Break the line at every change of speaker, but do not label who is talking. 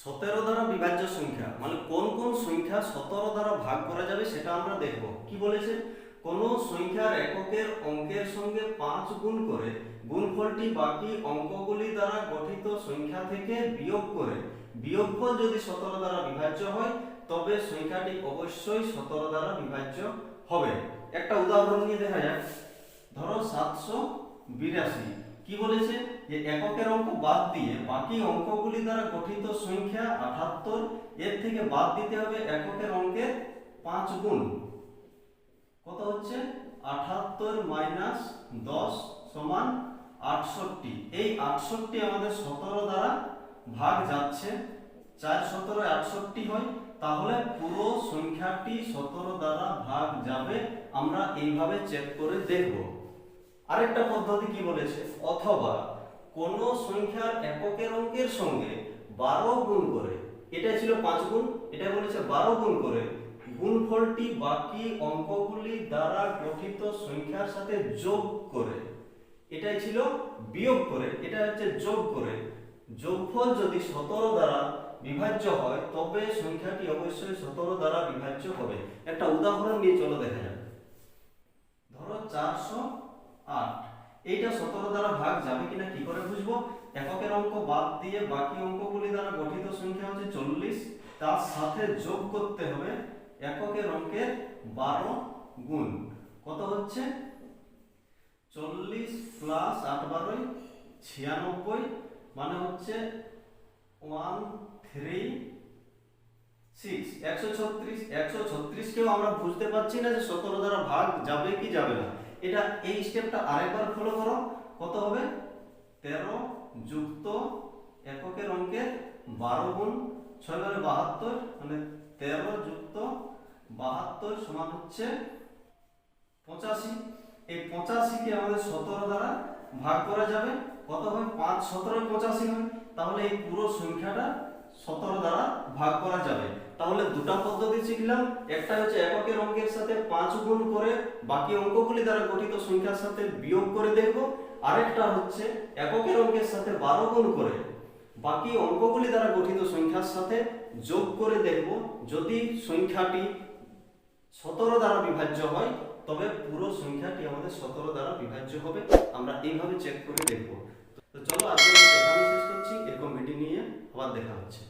সতেরো দ্বারা বিভাজ্য সংখ্যা মানে কোন কোন সংখ্যা সতেরো দ্বারা ভাগ করা যাবে সেটা আমরা দেখব। কি বলেছে? কোন সংখ্যার এককের অঙ্কের সঙ্গে পাঁচ গুণ করে গুণফলটি বাকি অঙ্কগুলি দ্বারা গঠিত সংখ্যা থেকে বিয়োগ করে। বিয়োগফল যদি সতেরো দ্বারা বিভাজ্য হয়, তবে সংখ্যাটি অবশ্যই সতেরো দ্বারা বিভাজ্য হবে। একটা উদাহরণ নিয়ে দেখা যাক। ধরো সাতশো বিরাশি। কি বলেছে? যে এককের অঙ্ক বাদ দিয়ে বাকি অঙ্কগুলি দ্বারা গঠিত সংখ্যা আঠাত্তর, এর থেকে বাদ দিতে হবে এককের অঙ্কের পাঁচ গুণ। কত হচ্ছে? আঠাত্তর মাইনাস দশ সমান আটষট্টি। এই আটষট্টি আমাদের সতেরো দ্বারা ভাগ যাচ্ছে। চার সতেরো আটষট্টি হয়, তাহলে পুরো সংখ্যাটি সতেরো দ্বারা ভাগ যাবে। আমরা এইভাবে চেক করে দেখব। আরেকটা পদ্ধতি কি বলেছে? অথবা কোন সংখ্যার এককের অঙ্কের সঙ্গে বারো গুণ করে এটা ছিল পাঁচ গুণ এটা বলেছে বারো গুণ করে গুণফলটি বাকি অঙ্কগুলি দ্বারা গঠিত সংখ্যার সাথে যোগ করে। এটাই ছিল বিয়োগ করে এটা হচ্ছে যোগ করে। যোগফল যদি সতেরো দ্বারা বিভাজ্য হয়, তবে সংখ্যাটি অবশ্যই সতেরো দ্বারা বিভাজ্য হবে। একটা উদাহরণ নিয়ে চলো দেখা যাক। ধরো চারশো আট। এইটা সতেরো দ্বারা ভাগ যাবে কিনা কি করে বুঝব? এককের অঙ্ক বাদ দিয়ে বাকি অঙ্কগুলি দ্বারা গঠিত সংখ্যা হচ্ছে চল্লিশ। তার সাথে যোগ করতে হবে এককের অঙ্কের বারো গুণ। কত হচ্ছে? চল্লিশ প্লাস আট বারোই ছিয়ানব্বই মানে হচ্ছে ওয়ান থ্রি সিক্স একশো ছত্রিশ, একশো ছত্রিশকেও আমরা বুঝতে পারছি না যে সতেরো দ্বারা ভাগ যাবে কি যাবে না। এটা এই স্টেপটা আরেকবার ফলো করো। কত হবে? তেরো যুক্ত এককের অঙ্কের বারো গুণ ছয় বারে বাহাত্তর মানে তেরো যুক্ত বাহাত্তর সমান হচ্ছে পঁচাশি। এই পঁচাশিকে আমাদের সতেরো দ্বারা ভাগ করা যাবে। কত হয় পাঁচ সতেরো পঁচাশি হয় তাহলে এই পুরো সংখ্যাটা সতেরো দ্বারা ভাগ করা যাবে তাহলে দুটো শিখলাম একটা হচ্ছে এককের অঙ্কের সাথে পাঁচ গুণ করে বাকি অঙ্কগুলি দ্বারা গঠিত সংখ্যার সাথে বিয়োগ করে দেখব। আরেকটা হচ্ছে এককের অঙ্কের সাথে বারো গুণ করে বাকি অঙ্কগুলি দ্বারা গঠিত সংখ্যার সাথে যোগ করে দেখব। যদি সংখ্যাটি সতেরো দ্বারা বিভাজ্য হয়, তবে পুরো সংখ্যাটি আমাদের সতেরো দ্বারা বিভাজ্য হবে। আমরা এইভাবে চেক করে দেখব। তো চলো আজকে এখানে শেষ করছি। এরকম ভিডিও নিয়ে আবার দেখা হচ্ছে।